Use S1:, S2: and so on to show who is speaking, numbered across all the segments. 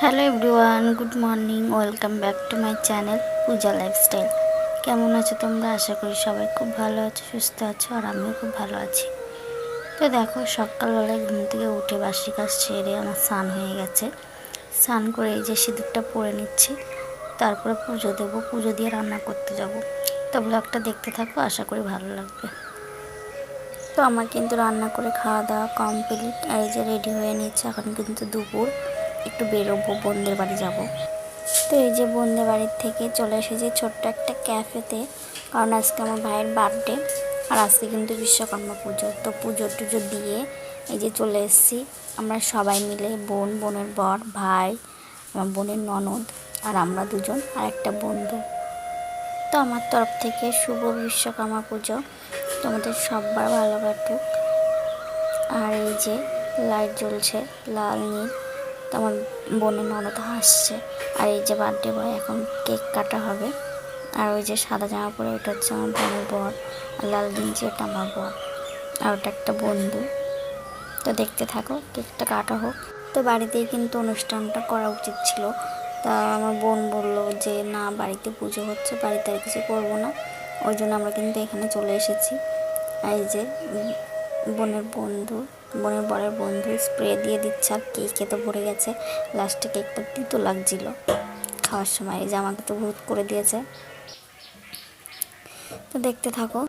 S1: Hello everyone, good morning, welcome back to my channel Puja lifestyle. কেমন আছো তোমরা? আশা করি সবাই খুব ভালো আছো, সুস্থ আছো, আর আমিও খুব ভালো আছি। তো দেখো, সকালবেলায় ঘুম থেকে উঠে বাসি কাজ সেরে আমার স্নান হয়ে গেছে। স্নান করে এই যে সিঁদুরটা পরে নিচ্ছি, তারপরে পুজো দেবো। পুজো দিয়ে রান্না করতে যাব। তো ব্লগটা দেখতে থাকো, আশা করি ভালো লাগবে। তো আমার কিন্তু রান্না করে খাওয়া দাওয়া কমপ্লিট। এই যে রেডি হয়ে নিচ্ছে এখন কিন্তু দুপুর। একটু বেরোবো বোনদের বাড়ি যাব। তো এই যে বোনদের বাড়ির থেকে চলে এসেছি ছোট্ট একটা ক্যাফেতে। কারণ আজকে আমার ভাইয়ের বার্থডে, আর আজকে কিন্তু বিশ্বকর্মা পুজো। তো পুজো টুজো দিয়ে এই যে চলে এসেছি আমরা সবাই মিলে, বোন, বোনের বর, ভাই, আমার বোনের ননদ, আর আমরা দুজন আর একটা বন্ধু। তো আমার তরফ থেকে শুভ বিশ্বকর্মা পুজো। তোমাদের সববার ভালো কাটুক। আর এই যে লাইট জ্বলছে, লাল নীল। তো আমার বোনের ননদ হাসছে। আর এই যে বার্থডে বয় এখন কেক কাটা হবে। আর ওই যে সাদা জামা পরে ওটা হচ্ছে আমার বোনের বর। আর লাল গেঞ্জি ওটা আমার বর। আর ওটা একটা বন্ধু। তো দেখতে থাকো, কেকটা কাটা হোক। তো বাড়িতেই কিন্তু অনুষ্ঠানটা করা উচিত ছিল। তা আমার বোন বলল যে, না, বাড়িতে পুজো হচ্ছে, বাড়িতে আর কিছু করব না। ওই জন্য আমরা কিন্তু এখানে চলে এসেছি। এই যে বোনের বন্ধু। বোনের বরের বন্ধু স্প্রে দিয়ে দিচ্ছে আর কেক খেতে ভরে গেছে। লাস্টে কেকটা তিতো লাগছিল। খাওয়ার সময় এই যে আমাকে তো ভূত করে দিয়েছে। তো দেখতে থাকো।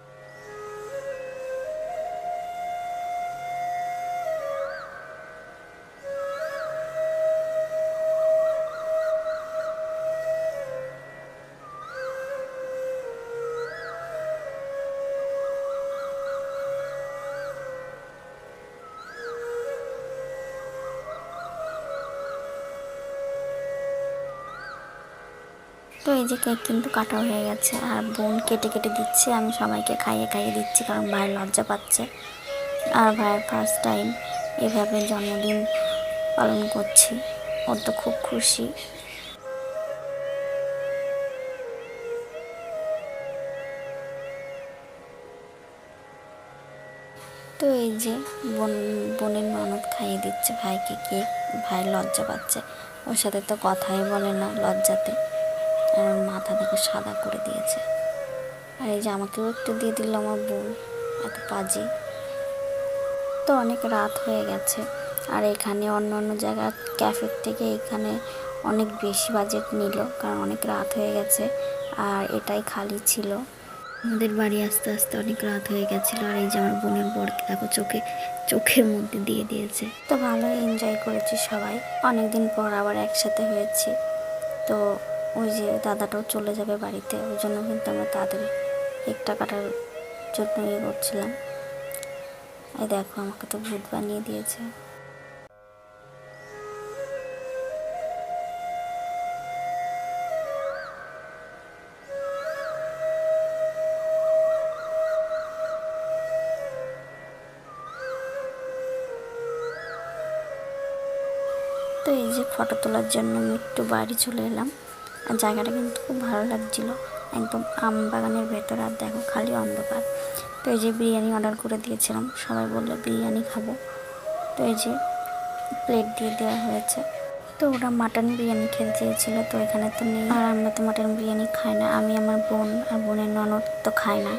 S1: তো এই যে কেক কিন্তু কাটা হয়ে গেছে। আর বোন কেটে কেটে দিচ্ছে, আমি সবাইকে খাইয়ে খাইয়ে দিচ্ছি কারণ ভাই লজ্জা পাচ্ছে। আর ভাইয়ের ফার্স্ট টাইম এভাবে জন্মদিন পালন করছি, ওর তো খুব খুশি। তো এই যে বোন, বোনের ননদ খাইয়ে দিচ্ছে, ভাইকে কেক ভাই লজ্জা পাচ্ছে। ওর সাথে তো কথাই বলে না লজ্জাতে। ওর মাথা দেখে সাদা করে দিয়েছে। আর এই যে আমাকেও একটু দিয়ে দিল আমার বোন এত পাজি। তো অনেক রাত হয়ে গেছে, আর এখানে অন্য অন্য জায়গা, ক্যাফের থেকে এখানে অনেক বেশি বাজেট নিল, কারণ অনেক রাত হয়ে গেছে, আর এটাই খালি ছিল। আমাদের বাড়ি আস্তে আস্তে অনেক রাত হয়ে গেছিল, আর এই যে আমার বোনের বরকে দেখো চোখে, চোখের মধ্যে দিয়ে দিয়েছে। তো ভালোই এনজয় করেছি সবাই, অনেকদিন পর আবার একসাথে হয়েছি। তো ওই যে দাদাটাও চলে যাবে বাড়িতে, ওই জন্য কিন্তু আমরা তাড়াতাড়ি কেকটা কাটার জন্য ইয়ে করছিলাম এই দেখো, আমাকে তো ভূত বানিয়ে দিয়েছে। তো এই যে ফটো তোলার জন্য আমি একটু বাড়ি চলে এলাম। আর জায়গাটা কিন্তু খুব ভালো লাগছিল। একদম আম বাগানের ভেতর আর দেখো খালি অন্ধকার। তো এই যে বিরিয়ানি অর্ডার করে দিয়েছিলাম, সবাই বলল বিরিয়ানি খাব। তো এই যে প্লেট দিয়ে দেওয়া হয়েছে। তো ওরা মাটন বিরিয়ানি খেতে চেয়েছিলো, তো এখানে তো নেই। আর আমরা তো মাটন বিরিয়ানি খাই না, আমি, আমার বোন আর বোনের ননদ তো খাই না।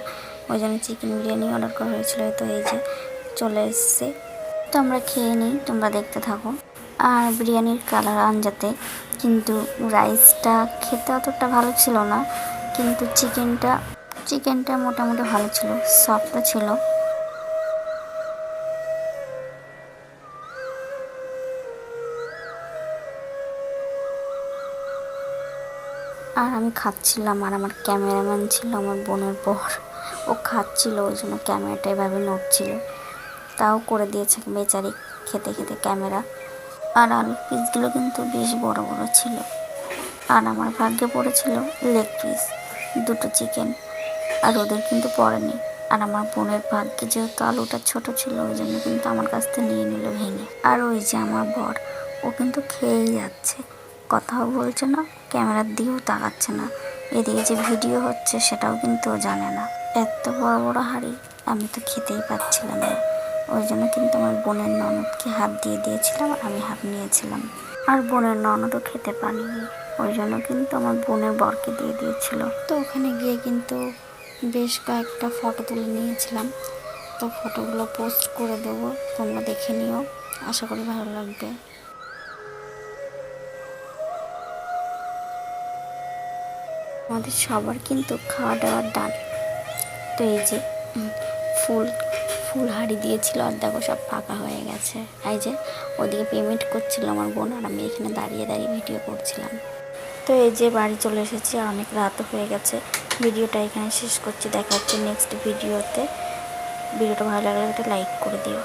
S1: ওই জন্য চিকেন বিরিয়ানি অর্ডার করা হয়েছিল, তো এই যে চলে এসছে। তো আমরা খেয়ে নিই, তোমরা দেখতে থাকো। আর বিরিয়ানির কালার আনজাতে কিন্তু রাইসটা খেতে অতটা ভালো ছিল না। কিন্তু চিকেনটা চিকেনটা মোটামুটি ভালো ছিল সফটও ছিল। আর আমি খাচ্ছিলাম আর আমার ক্যামেরাম্যান ছিল আমার বোনের বর। ও খাচ্ছিল, ওই জন্য ক্যামেরাটা এভাবে নড়ছিল। তাও করে দিয়েছে বেচারি খেতে খেতে ক্যামেরা আর আলুর পিসগুলো কিন্তু বেশ বড় বড় ছিল। আর আমার ভাগ্যে পড়েছিল লেগ পিস দুটো চিকেন আর ওদের কিন্তু পড়েনি। আর আমার বোনের ভাগ্যে যেহেতু আলুটা ছোট ছিল, ওই জন্য কিন্তু আমার কাছ থেকে নিয়ে নিল ভেঙে। আর ওই যে আমার বর, ও কিন্তু খেয়েই যাচ্ছে। কথাও বলছে না, ক্যামেরার দিকেও তাকাচ্ছে না। এদিকে যে ভিডিও হচ্ছে, সেটাও কিন্তু ও জানে না। এত বড় বড় হাঁড়ি, আমি তো খেতেই পাচ্ছিলাম না। ওই জন্য কিন্তু আমার বোনের ননদকে হাত দিয়ে দিয়েছিলাম আমি হাত নিয়েছিলাম। আর বোনের ননদও খেতে পারিনি, ওই জন্য কিন্তু আমার বোনের বরকে দিয়ে দিয়েছিল। তো ওখানে গিয়ে কিন্তু বেশ কয়েকটা ফটো তুলে নিয়েছিলাম। তো ফটোগুলো পোস্ট করে দেবো, তোমরা দেখে নিও, আশা করি ভালো লাগবে। আমাদের সবার কিন্তু খাওয়া দাওয়ার ডান তো এই যে ফুল ফুল হাড়ি দিয়েছিল আর দেখো সব ফাঁকা হয়ে গেছে। এই যে, ওদিকে পেমেন্ট করছিল আমার বোন আর আমি এখানে দাঁড়িয়ে দাঁড়িয়ে ভিডিও করছিলাম। তো এই যে বাড়ি চলে এসেছি আর অনেক রাতও হয়ে গেছে। ভিডিওটা এখানে শেষ করছি। দেখা হচ্ছে নেক্সট ভিডিওতে ভিডিওটা ভালো লাগলে একটা লাইক করে দিও।